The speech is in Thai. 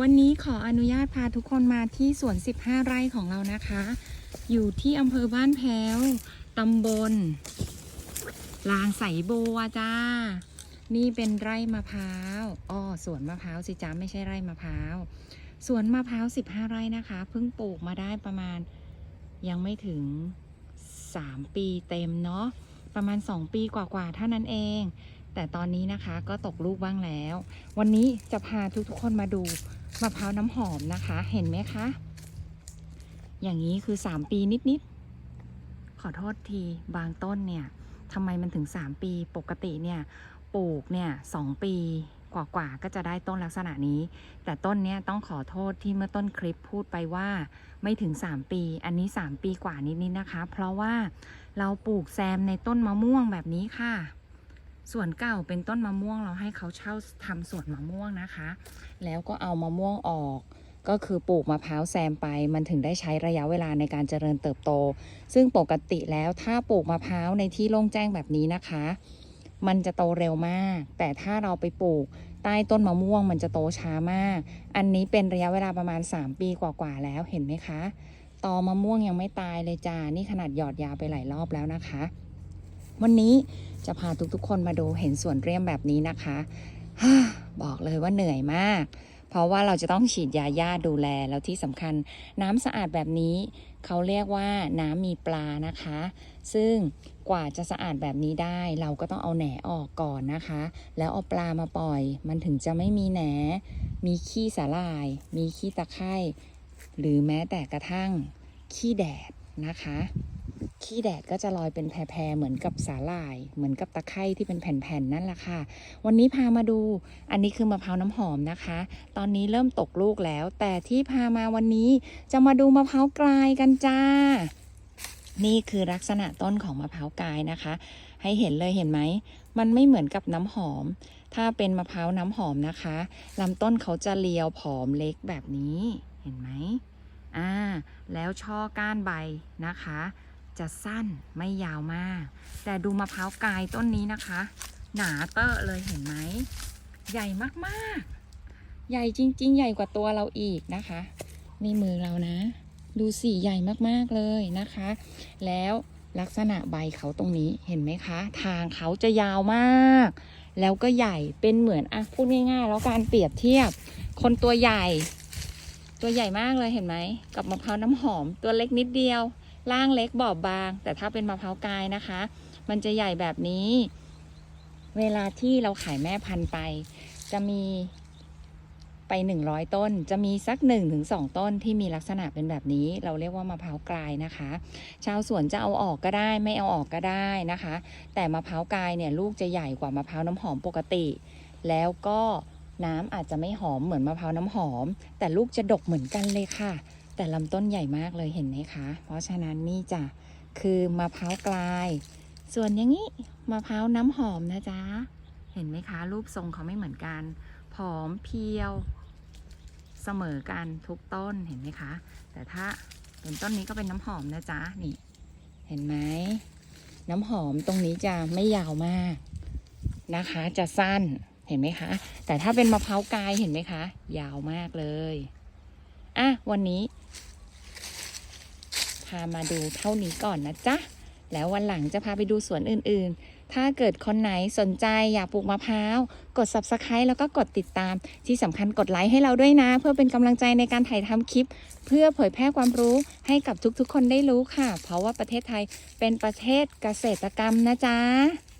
วันนี้ขออนุญาตพาทุกคนมาที่สวน 15 ไร่ของเรานะคะ อยู่ที่อำเภอบ้านแพ้วตำบล ลางใสบัวจ้า นี่เป็นไร่มะพร้าวอ้อสวนมะพร้าวสิจ้าไม่ใช่ไร่มะพร้าวสวนมะพร้าว 15 ไร่นะคะเพิ่งปลูกมาได้ประมาณยังไม่ถึง 3 ปีเต็มเนาะประมาณ 2 ปีกว่าๆเท่านั้นเอง แต่ตอนนี้นะคะก็ตกลูกบ้างแล้ว วันนี้จะพาทุกๆคนมาดู มะพร้าวน้ำหอมนะคะ เห็นไหมคะ อย่างนี้คือ3ปีนิดๆ ขอโทษทีบางต้นเนี่ยทำไมมันถึง3ปีปกติเนี่ยปลูกเนี่ยสองปีกว่าๆก็จะได้ต้นลักษณะนี้ แต่ต้นเนี้ยต้องขอโทษที่เมื่อต้นคลิปพูดไปว่าไม่ถึง 3 ปี อันนี้ 3 ปีกว่านิดๆนะคะ เพราะว่าเราปลูกแซมในต้นมะม่วงแบบนี้ค่ะ ส่วนเก่าเป็นต้นมะม่วงเราให้เขาเช่าทำสวนมะม่วงนะคะ แล้วก็เอามะม่วงออก ก็คือปลูกมะพร้าวแซมไป มันถึงได้ใช้ระยะเวลาในการเจริญเติบโต ซึ่งปกติแล้วถ้าปลูกมะพร้าวในที่โล่งแจ้งแบบนี้นะคะ มันจะโตเร็วมาก แต่ถ้าเราไปปลูกใต้ต้นมะม่วงมันจะโตช้ามาก อันนี้เป็นระยะเวลาประมาณ 3 ปีกว่าๆแล้วเห็นไหมคะ ตอมะม่วงยังไม่ตายเลยจ้า นี่ขนาดหยอดยาไปหลายรอบแล้วนะคะ วันนี้จะพาทุกๆ คนมาดูเห็นสวนเรียมแบบนี้นะคะฮ่าบอกเลยว่าเหนื่อยมาก เพราะว่าเราจะต้องฉีดยาหญ้าดูแลแล้วที่สำคัญน้ำสะอาดแบบนี้ เขาเรียกว่าน้ำมีปลานะคะ ซึ่งกว่าจะสะอาดแบบนี้ได้ เราก็ต้องเอาแหนออกก่อนนะคะ แล้วเอาปลามาปล่อย มันถึงจะไม่มีแหน มีขี้สาลาย มีขี้ตะไคร่หรือแม้แต่กระทั่งขี้แดดนะคะ ขี้แดดก็จะลอยเป็นแพรๆเหมือนกับสาหร่าย เหมือนกับตะไคร่ที่เป็นแผ่นๆนั่นแหละค่ะ วันนี้พามาดู อันนี้คือมะพร้าวน้ำหอมนะคะ ตอนนี้เริ่มตกลูกแล้ว แต่ที่พามาวันนี้จะมาดูมะพร้าวกลายกันจ้า นี่คือลักษณะต้นของมะพร้าวกลายนะคะ ให้เห็นเลยเห็นไหม มันไม่เหมือนกับน้ำหอม ถ้าเป็นมะพร้าวน้ำหอมนะคะลำต้นเขาจะเรียวผอมเล็กแบบนี้ เห็นไหมอ่า แล้วช่อก้านใบนะคะ จะสั้นไม่ยาวมาก แต่ดูมะพร้าวกายต้นนี้นะคะ หนาเตอะเลยเห็นไหม ใหญ่มากๆ ใหญ่จริง ๆ ใหญ่กว่าตัวเราอีกนะคะนี่มือเรานะ ดูสีใหญ่มากๆเลยนะคะ แล้วลักษณะใบเขาตรงนี้เห็นไหมคะ ทางเขาจะยาวมาก แล้วก็ใหญ่เป็นเหมือนอะพูดง่ายๆ แล้วการเปรียบเทียบ คนตัวใหญ่ ตัวใหญ่มากเลยเห็นไหม กับมะพร้าวน้ำหอมตัวเล็กนิดเดียว ล่างเล็กบอบบาง แต่ถ้าเป็นมะพร้าวกายนะคะ มันจะใหญ่แบบนี้ เวลาที่เราขายแม่พันธุ์ไป จะมีไปหนึ่งร้อยต้น จะมีสักหนึ่งถึงสองต้นที่มีลักษณะเป็นแบบนี้ เราเรียกว่ามะพร้าวกลายนะคะ ชาวสวนจะเอาออกก็ได้ ไม่เอาออกก็ได้นะคะ แต่มะพร้าวกลายเนี่ยลูกจะใหญ่กว่ามะพร้าวน้ำหอมปกติ แล้วก็น้ำอาจจะไม่หอมเหมือนมะพร้าวน้ำหอม แต่ลูกจะดกเหมือนกันเลยค่ะ แต่ลำต้นใหญ่มากเลยเห็นไหมคะ เพราะฉะนั้นนี่จ้ะคือมะพร้าวกลาย ส่วนอย่างนี้มะพร้าวน้ำหอมนะจ๊ะ เห็นไหมคะ รูปทรงเขาไม่เหมือนกันผอมเพียว เสมอกันทุกต้นเห็นไหมคะ แต่ถ้าเป็นต้นนี้ก็เป็นน้ำหอมนะจ๊ะนี่เห็นไหมน้ำหอมตรงนี้จะไม่ยาวมากนะคะ จะสั้นเห็นไหมคะ แต่ถ้าเป็นมะพร้าวกายเห็นไหมคะ ยาวมากเลยอะวันนี้ามาดูเท่านี้ก่อนนะจ๊ะ แล้ววันหลังจะพาไปดูสวนอื่นๆ ถ้าเกิดคนไหนสนใจอยากปลูกมะพร้าว กด subscribe แล้วก็กดติดตาม ที่สำคัญกดไลค์ให้เราด้วยนะ เพื่อเป็นกำลังใจในการถ่ายทำคลิป เพื่อเผยแพร่ความรู้ให้กับทุกๆ คนได้รู้ค่ะ เพราะว่าประเทศไทยเป็นประเทศเกษตรกรรมนะจ๊ะ